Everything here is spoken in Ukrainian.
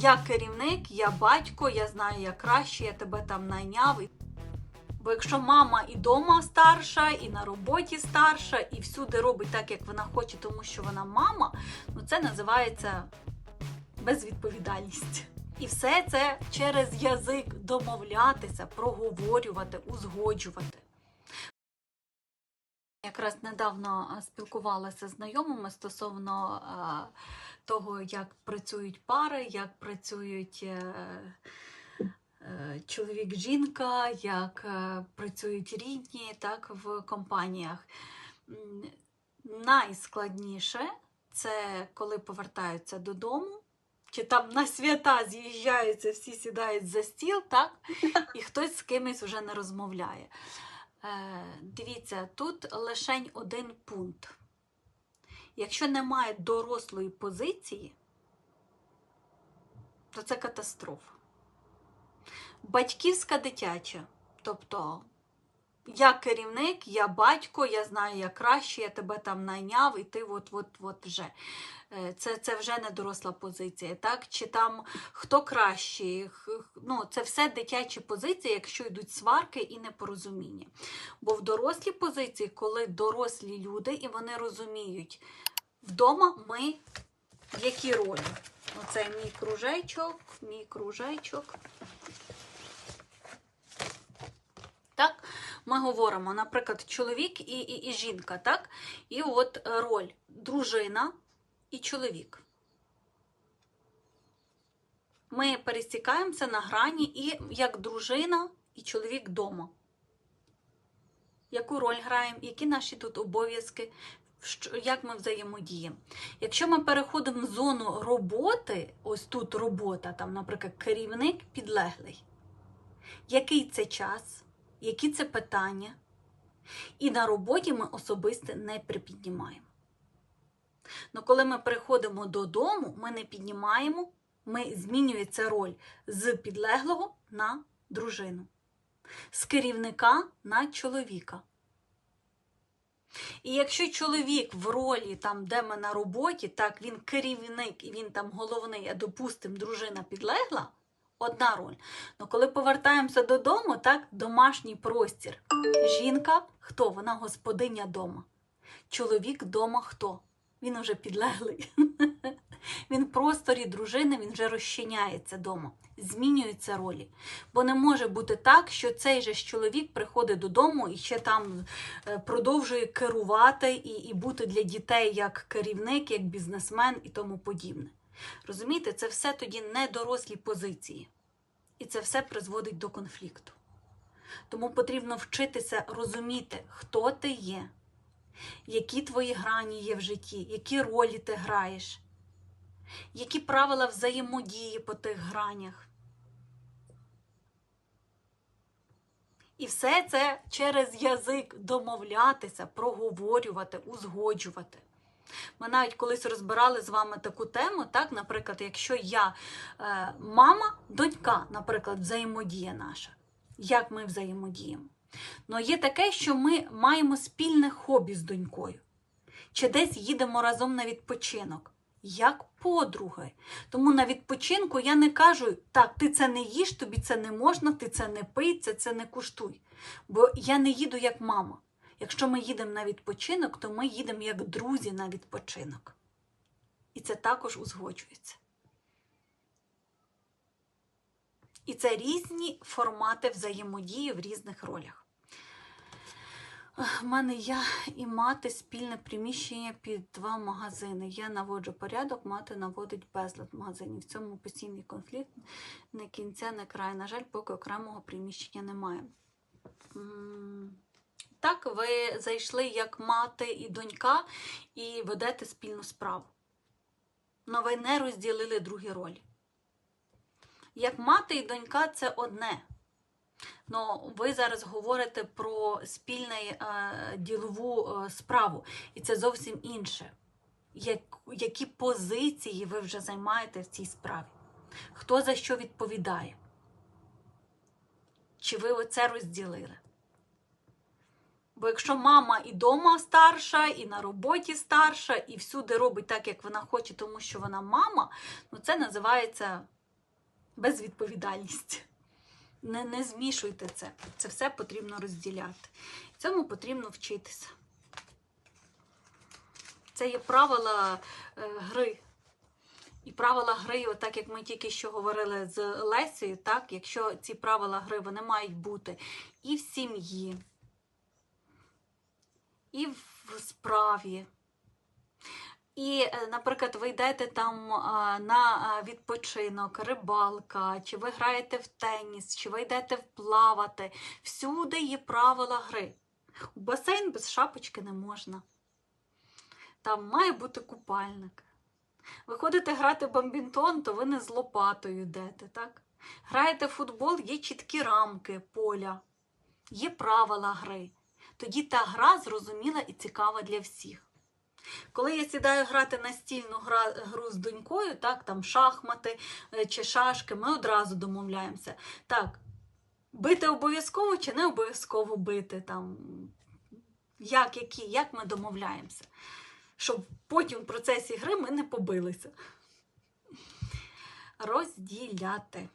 Я керівник, я батько, я знаю, як краще, я тебе там найняв. Бо якщо мама і дома старша, і на роботі старша, і всюди робить так, як вона хоче, тому що вона мама, ну це називається безвідповідальність. І все це через язик домовлятися, проговорювати, узгоджувати. Якраз недавно спілкувалася з знайомими стосовно того, як працюють пари, як працюють е, е, чоловік-жінка, як е, працюють рідні так, в компаніях. Найскладніше це коли повертаються додому, чи там на свята з'їжджаються, всі сідають за стіл, так, і хтось з кимось вже не розмовляє. Е, дивіться, тут лишень один пункт. Якщо немає дорослої позиції, то це катастрофа. Батьківська дитяча. Тобто, я керівник, я батько, я знаю, як краще, я тебе там найняв, і ти от-от-от вже. Е, Це, це вже не доросла позиція, так? Чи там хто кращий, ну, це все дитячі позиції, якщо йдуть сварки і непорозуміння. Бо в дорослій позиції, коли дорослі люди і вони розуміють, вдома ми які ролі? Оце мій кружечок, мій кружечок. Так, ми говоримо, наприклад, чоловік і, і, і жінка, так? І от е, роль дружина і чоловік. Ми пересікаємося на грані і як дружина і чоловік вдома. Яку роль граємо, які наші тут обов'язки, як ми взаємодіємо. Якщо ми переходимо в зону роботи, ось тут робота, там, наприклад, керівник підлеглий, який це час, які це питання, і на роботі ми особисто не припіднімаємо. Ну, коли ми приходимо додому, ми не піднімаємо, ми змінюється роль з підлеглого на дружину, з керівника на чоловіка. І якщо чоловік в ролі, там, де ми на роботі, так, він керівник і він там головний, а допустим, дружина підлегла, одна роль. Ну коли повертаємося додому, так, домашній простір. Жінка хто? Вона господиня дома. Чоловік дома хто? Він уже підлеглий. Він в просторі дружини, він вже розчиняється дома, змінюються ролі. Бо не може бути так, що цей же чоловік приходить додому і ще там е, продовжує керувати і, і бути для дітей як керівник, як бізнесмен і тому подібне. Розумієте, це все тоді не дорослі позиції. І це все призводить до конфлікту. Тому потрібно вчитися розуміти, хто ти є, які твої грані є в житті, які ролі ти граєш, які правила взаємодії по тих гранях. І все це через язик домовлятися, проговорювати, узгоджувати. Ми навіть колись розбирали з вами таку тему, так, наприклад, якщо я е, мама, донька, наприклад, взаємодія наша. Як ми взаємодіємо? Ну, є таке, що ми маємо спільне хобі з донькою, чи десь їдемо разом на відпочинок. Як подруги. Тому на відпочинку я не кажу, так, ти це не їж, тобі це не можна, ти це не пий, це, це не куштуй. Бо я не їду як мама. Якщо ми їдемо на відпочинок, то ми їдемо як друзі на відпочинок. І це також узгоджується. І це різні формати взаємодії в різних ролях. У мене я і мати спільне приміщення під два магазини. Я наводжу порядок, мати наводить безлад в магазині. В цьому постійний конфлікт не кінця, не край. На жаль, поки окремого приміщення немає. Так, ви зайшли як мати і донька і ведете спільну справу. Но ви не розділили другі ролі. Як мати і донька це одне. Ну, ви зараз говорите про спільну е, ділову е, справу, і це зовсім інше. Як, які позиції ви вже займаєте в цій справі? Хто за що відповідає? Чи ви оце розділили? Бо якщо мама і дома старша, і на роботі старша, і всюди робить так, як вона хоче, тому що вона мама, ну це називається безвідповідальність. Не, не змішуйте це. Це все потрібно розділяти. Цьому потрібно вчитися. Це є правила е, гри. І правила гри, отак як ми тільки що говорили з Лесею, так, якщо ці правила гри вони мають бути і в сім'ї, і в справі. І, е, наприклад, ви йдете там на відпочинок, рибалка, чи ви граєте в теніс, чи ви йдете вплавати. Всюди є правила гри. У басейн без шапочки не можна. Там має бути купальник. Ви ходите грати бамбінтон, то ви не з лопатою йдете, так? Граєте в футбол, є чіткі рамки поля, є правила гри. Тоді та гра зрозуміла і цікава для всіх. Коли я сідаю грати настільну гру з донькою, так, там шахмати е, чи шашки, ми одразу домовляємося. Так, бити обов'язково чи не обов'язково бити там. Як, які, як ми домовляємося? Щоб потім в процесі гри ми не побилися. Розділяти.